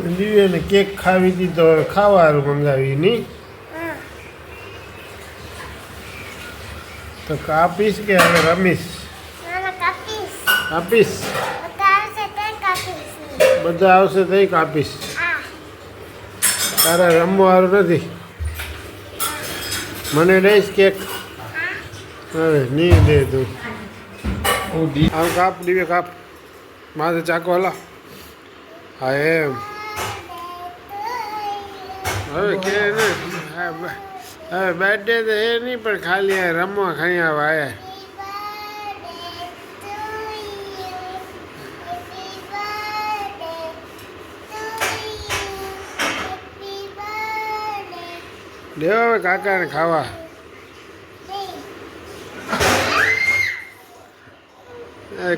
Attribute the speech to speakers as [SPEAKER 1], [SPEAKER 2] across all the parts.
[SPEAKER 1] દિવ્યાને cake ખાવી તો હવે ખાવાનું મંગાવી નહીં તો કાપીશ કે હવે રમીશ?
[SPEAKER 2] કાપીશ. બધા આવશે
[SPEAKER 1] તઈ કાપીશ. તારે રમવાનું નથી? મને દઈશ કેક. હવે નહીં દે તું. આમ કાપ દિવ્ય કાપ. માથે ચાકો હલા. હા એમ. હવે કે હવે બર્થડે તો એ નહીં પણ ખાલી રમવા ખાઈ આવ્યા દેવો હવે કાકાને ખાવા.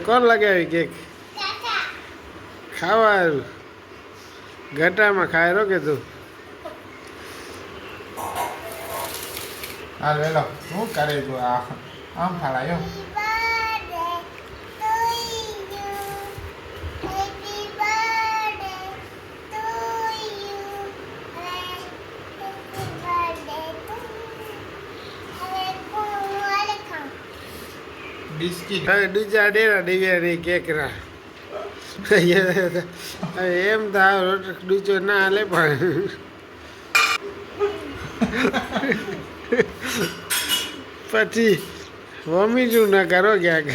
[SPEAKER 1] કોણ લગાવી કેક? ખાવા ગટામાં ખાય રો કે તું.
[SPEAKER 3] હાલ વેલો. શું કરે તું આ? આમ ફાળાયો બિસ્કિટ.
[SPEAKER 1] હવે ડેરા દિવ્યાની કેકરા એમ થાય ડૂચો ના હાલે પણ. પછી વોમિટું ના કરો ક્યાંક.